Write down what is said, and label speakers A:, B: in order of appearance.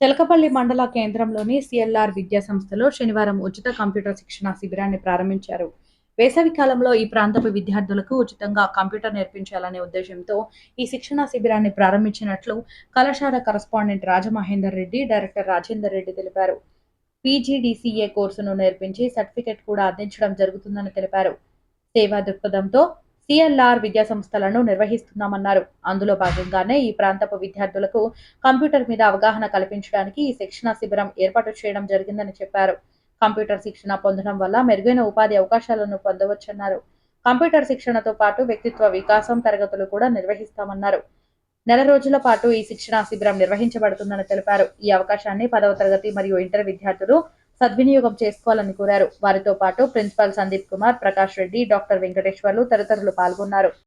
A: తెలకపల్లి మండల కేంద్రంలోని సిఎల్ఆర్ విద్యా సంస్థలో శనివారం ఉచిత కంప్యూటర్ శిక్షణ శిబిరాన్ని ప్రారంభించారు. వేసవి కాలంలో ఈ ప్రాంతపు విద్యార్థులకు ఉచితంగా కంప్యూటర్ నేర్పించాలనే ఉద్దేశంతో ఈ శిక్షణ శిబిరాన్ని ప్రారంభించినట్లు కళాశాల కరస్పాండెంట్ రాజమహేందర్ రెడ్డి డైరెక్టర్ రాజేందర్ రెడ్డి తెలిపారు. పీజీడీసీఏ కోర్సును నేర్పించి సర్టిఫికెట్ కూడా అందించడం జరుగుతుందని తెలిపారు. సేవా దృక్పథంతో సిఎల్ఆర్ విద్యా సంస్థలను నిర్వహిస్తున్నామన్నారు. అందులో భాగంగానే ఈ ప్రాంతపు విద్యార్థులకు కంప్యూటర్ మీద అవగాహన కల్పించడానికి ఈ శిక్షణ శిబిరం ఏర్పాటు చేయడం జరిగిందని చెప్పారు. కంప్యూటర్ శిక్షణ పొందడం వల్ల మెరుగైన ఉపాధి అవకాశాలను పొందవచ్చన్నారు. కంప్యూటర్ శిక్షణతో పాటు వ్యక్తిత్వ వికాసం తరగతులు కూడా నిర్వహిస్తామన్నారు. నెల రోజుల పాటు ఈ శిక్షణ శిబిరం నిర్వహించబడుతుందని తెలిపారు. ఈ అవకాశాన్ని పదవ తరగతి మరియు ఇంటర్ విద్యార్థులు సద్వినియోగం చేసుకోవాలని కోరారు. వారితో పాటు ప్రిన్సిపాల్ సందీప్ కుమార్ ప్రకాష్ రెడ్డి డాక్టర్ వెంకటేశ్వర్లు తదితరులు పాల్గొన్నారు.